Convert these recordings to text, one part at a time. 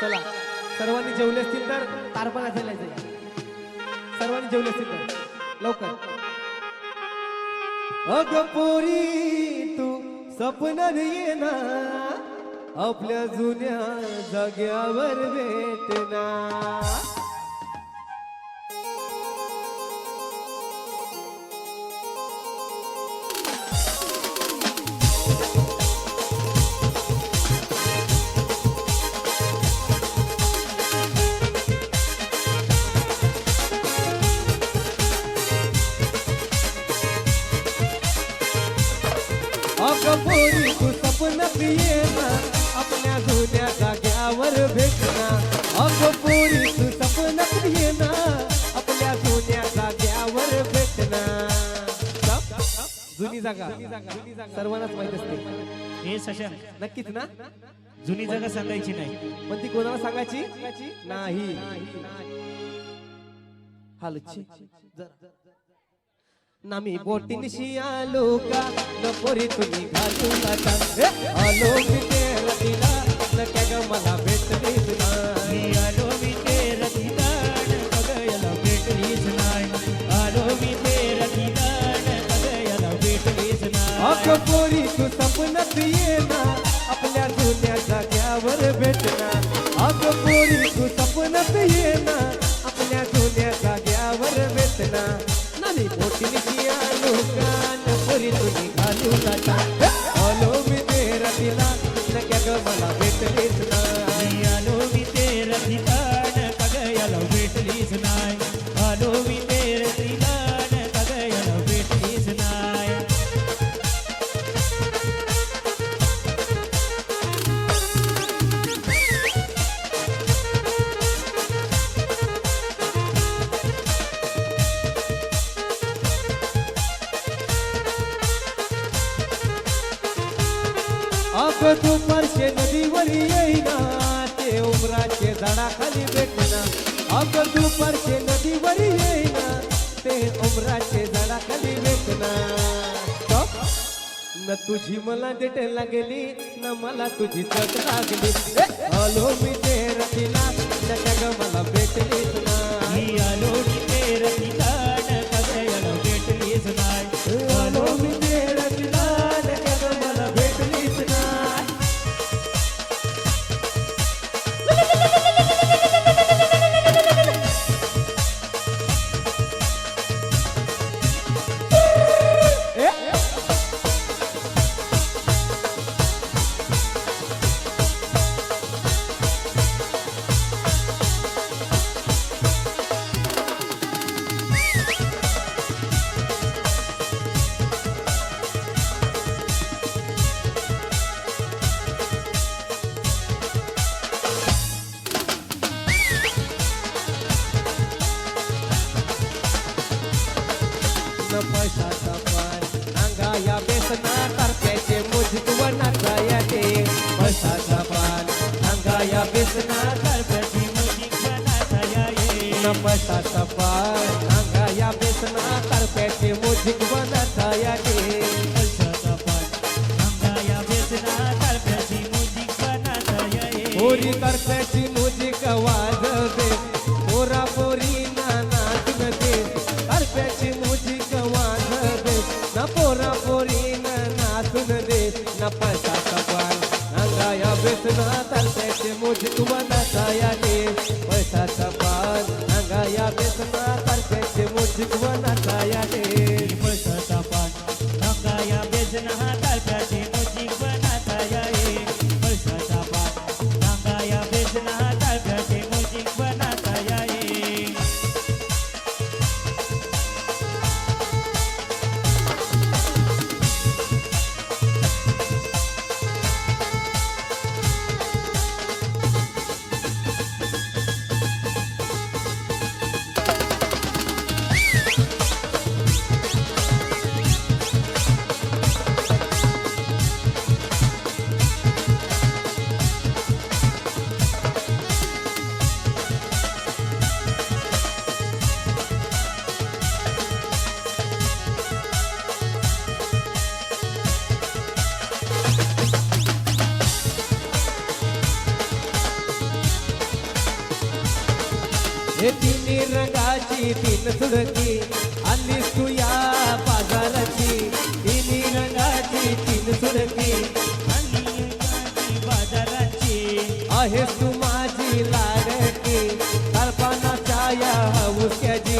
चला. सर्वांनी जेवले असतील तर तारपणा खेळायचं सर्वांनी जेवले असतील तर. लवकर. अग पोरी तू सपन येना आपल्या जुन्या जाग्यावर भेटना जागा. सर्वांनाच माहीत असते हे शशांक नक्कीच ना? जुनी जागा सांगायची नाही. पण ती कोणाला सांगायची? नाही. हालची जरा. नामी बोटीनिशी आलो का? न पोरी तुम्ही घालू नका. आलो मी तेरतीला न क्या ग मला भेटलीच पोरी तू सपनात येना आपल्या जुन्या जाग्यावर भेटना अग पोरी तू सपनात येना आपल्या जुन्या जाग्यावर भेटना नाही मोठी आलो का पोरी तुम्ही घालू जाता अग परशे नदीवरी येईना ते उमराचे झाडाखाली भेटना. अग परशे नदीवरी येईना ते उमराचे झाडाखाली भेटना. न तुझी मला देट लागली न मला तुझी चट लागली. हलो मी ते रचिला न मला भेटलीच न पैशाचा या बेसना तारप्याचे मुझिक वनाचा याचे पैशाचा पान अंगा या बेसना गणपती मुजिक बनाता याये न पैशाचा पान अंगा या बेसना तारप्याचे मुझिक वनाचा याचे पैशाचा या अंगाया वेदना तारप्याची मुजिक बनाता याये पोरी तारप्याची मुझिक वाजते तारप्याचे मुझिक वनाचा याचे हे तिन्ही रंगाची तीन सुडकी आलीस तू या बाजाराची तिन्ही रंगाची तीन सुडकी. आणि बाजाराची आहे तू माझी लाडकी. कल्पनाच्या या हौस्याची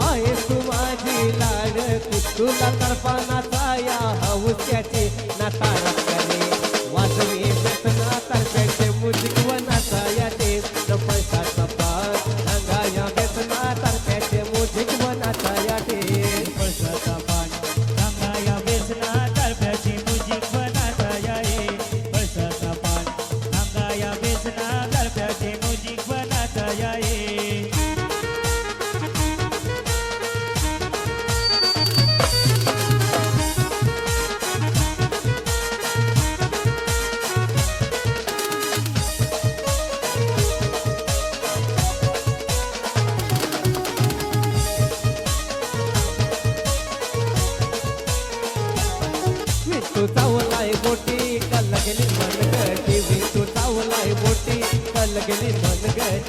आहे तू माझी लाडकी. तुला कल्पनाचा या हौस्याची नाताळ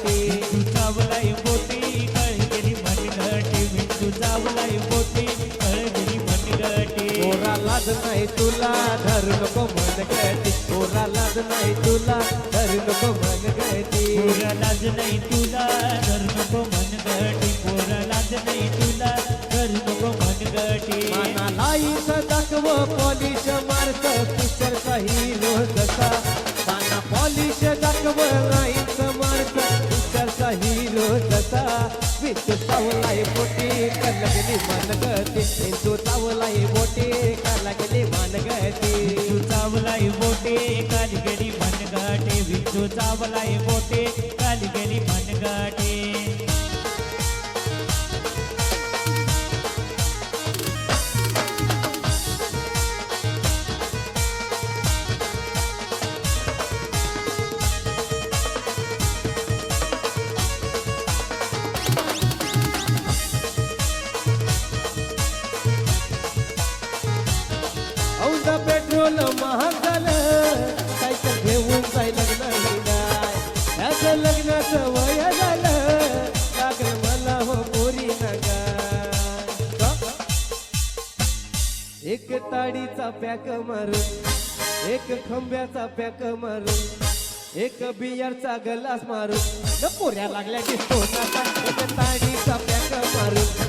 तू चावलाई बोटी कळ गेली मनगटी विंचू चावलाई बोटी कळ गेली मनगटी पोरा लाज नाही तुला धर नको मनगटी पोरा लाज नाही तुला धर नको मनगटी पोरा लाज नाही तुला धर नको मनगटी पोरा लाज नाही तुला धर नको मनगटी माना लाईच दाखव पॉलिश मारत पिक्चरचा हिरो जसा माना पॉलिश दाखव लाईच मारत. पिक्चरचा हिरो जसा. विच चावलाय बोटी कल गेली मनगटी विंचू चावलाय बोटी कल गेली मनगटी विंचू चावलाय बोटे काली गेली मनगाटे विंचू चावलाय बोटे काली गेली मनगाटे एक ताडीचा पॅक मारून एक खंब्याचा पॅक मारून एक बियरचा गलास मारून पोऱ्या लागल्या की एक ताडीचा पॅक मारून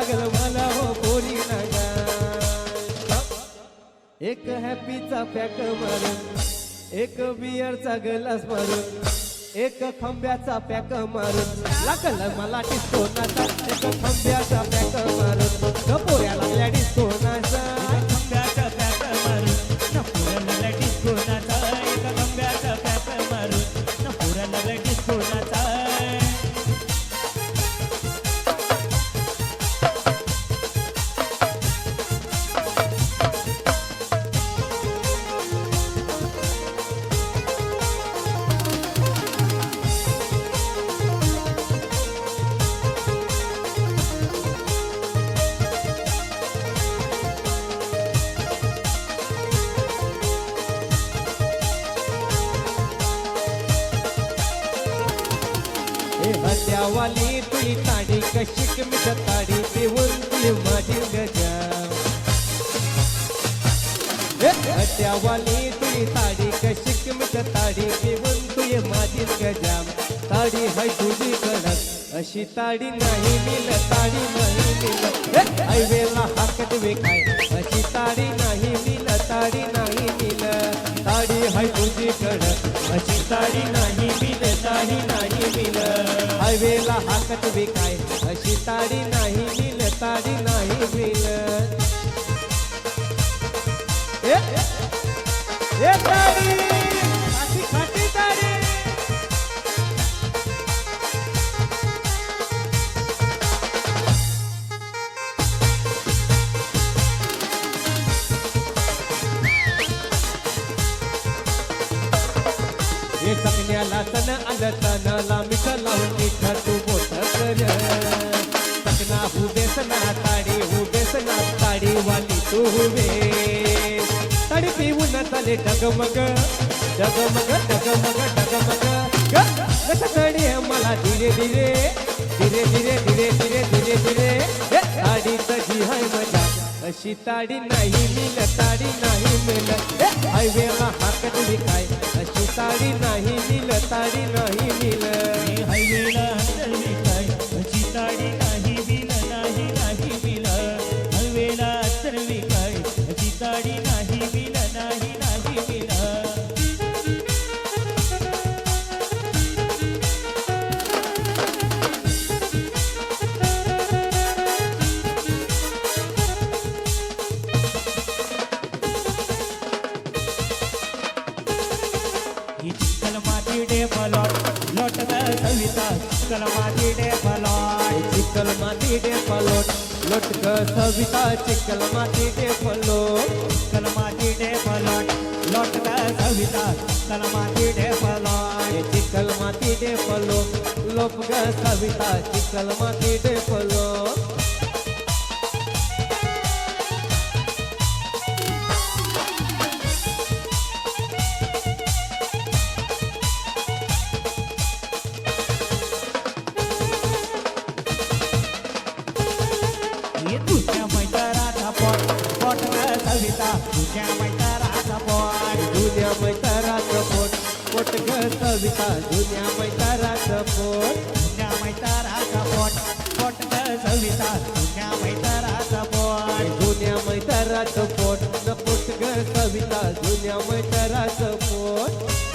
लागल मला हो पोरी एक हॅपीचा पॅक मारून एक बियरचा गलास मारून एक खंब्याचा पॅक मारून. लागलं मला डिस्को नाचा एक खंब्याचा पॅक मारून. कपोऱ्या लागल्या डिस्को कशी कमी ताडी पिऊन ती माझी गजा. हे तुझी ताडी कशी कमी ताडी पिऊन तुझे माझी गजा. ताडी हाय तुझी कडक अशी ताडी नाही मिल ताडी नाही मिल ऐवेला हाकत वे काय अशी ताडी नाही मिल ताडी नाही साडी हाय तुझीकड अशी साडी नाही मिल साडी नाही मिल हायवेला हाकत विकाय अशी साडी नाही मिल साडी नाही मिल ए ए ताडी अशी चकण्याला तन आलं तनला मिठ लावून मिठा तू बोट कर चकना हुबेस ना ताडी हुबेस बेसना ताडी वाली तू हुवे ताडी पिऊन चाले डगमग डगमग डगमग डगमग. ग तडी मला धीरे धीरे धीरे धीरे धीरे धीरे धीरे धीरे. गाडीचं ताडी तजी हाय मजा. अशी ताडी नाही मिल ताडी नाही मिल हायवेला हाकत विकाय अशी ताडी नाही मिल ताडी नाही मिल हायवेला अंतर विकाय अशी ताडी नाही मिल नाही नाही मिल हायवेला अंतर विकाय अशी ताडी डेप लोटत सविता चिकल माती डेप लॉट चिकल माती डेप लॉट लोटक सविता चिकल माती डेप लॉट चिकल माती डेप लॉट लोटत सविता चिकल माती डे लॉट चिकल माती डेप लॉट लोप सविता चिकल माती डेप लॉट माहिता. तुझ्या माहिता राहता पोट जुन्या माहिता पोट. पोट घर सविता जुन्या माहिता राहतं पोट. जुन्या माहिता पोट. पोट घर सविता जुन्या माहिता राहता पोट जुन्या माहिता राहतं पोट. पोट घर सविता जुन्या माहिता राहतं पोट.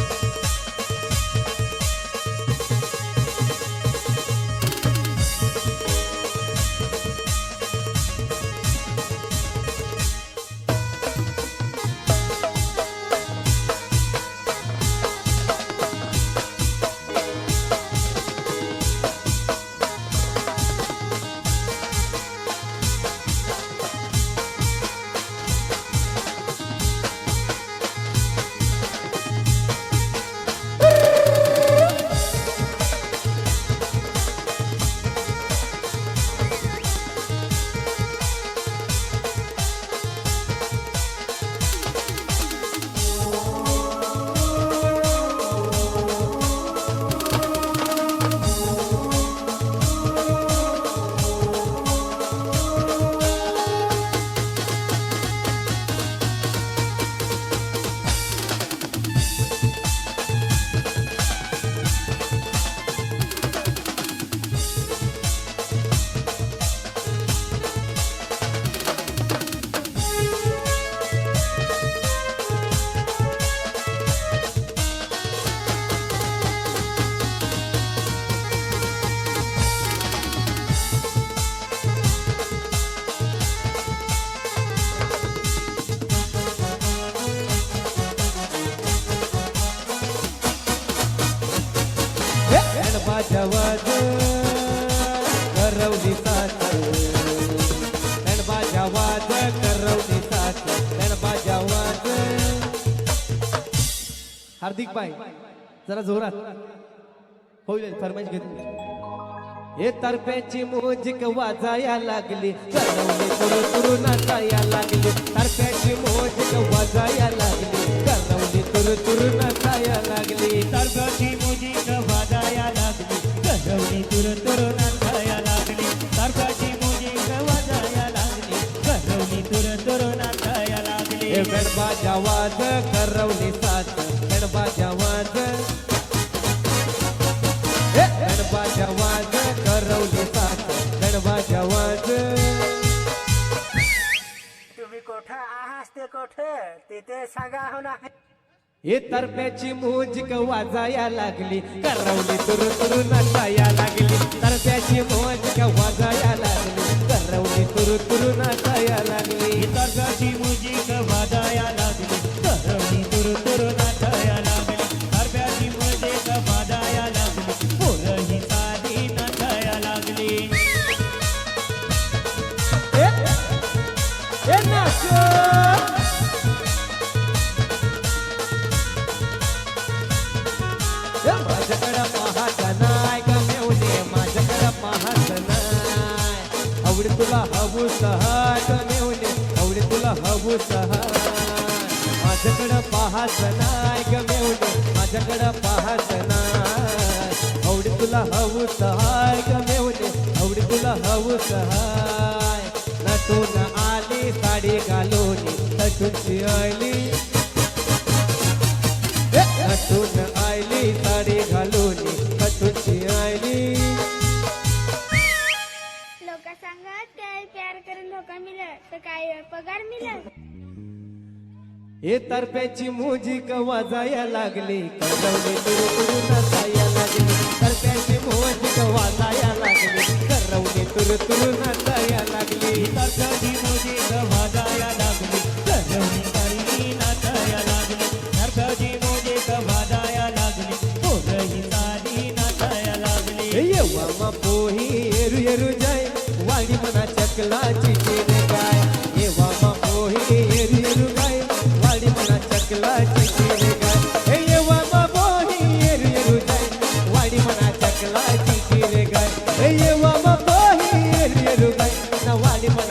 हार्दिक बाई जरा जोरात. होईल फरमाईश घेत. हे तर्फ्याची मोजिक वाजाया लागली. करवली तुरु तुरु नाचाया लागली. तर्फ्याची मोजिक वाजाया लागली. करवली तुरु तुरु नाचाया लागली. तर्फ्याची मोजिक वाजाया लागली. गरवणी तुर तुर नाचाया लागली. तर्फ्याची मोजिक वाजाया लागली. गरवणी तुर तुर नाचाया लागली. हे वाज करवली साथ. वाज हे गणबाजा वाज करवली साथ गणबाजा वाज तुम्ही कोठं आहात ते कोठे? तिथे सांगा हो ना. हे तर्फ्याची मोजिक वाजाया लागली. करवली तुरु तुरु नाचाया लागली. तर्फ्याची मोजिक वाजाया लागली. करवली तुरु तुरु नाचाया लागली. तर्फाची मुजिक वाजाया लागली. माझ्याकडं पाहाच तुला हवूस हाय ग मेवणे. तुला हवूस हाय नटून आली साडी घालून तटूनची आली. नटून आली साडी घालून कटूची आली. लोक सांगत काय प्यार करून धोका मिळत तर काय पगार मिळत हे तरप्याची मुजिक वाजाया लागली. करवली तुरु तुरु नाचाया लागली. तरप्याची मुजिक वाजाया लागली. करवली तुरु तुरु नाचाया लागली. तरकाची मुजिक वाजाया लागली. करवली ताई नाचाया लागली. तरकाची मुजिक वाजाया लागली. पोरही सारी नाचाया लागली. येवा मा पोही एरू एरू जाय. वाडी मना चकला wali mo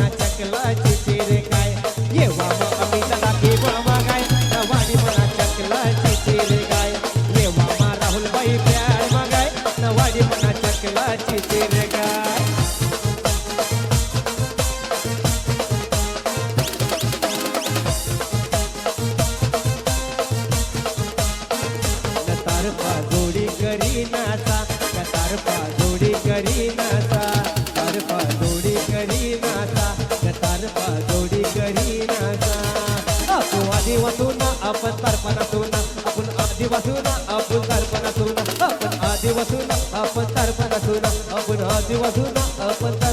आपण आदिवासून आपण तारपणातून आपण आदिवासून आपण तारपणातून आपण आदिवासून आपण तारपणातून आपण आदिवासून आपण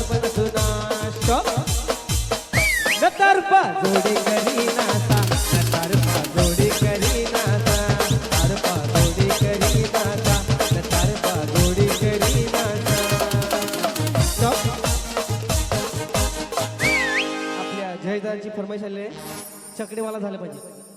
चकडेवाला झालं पाहिजे.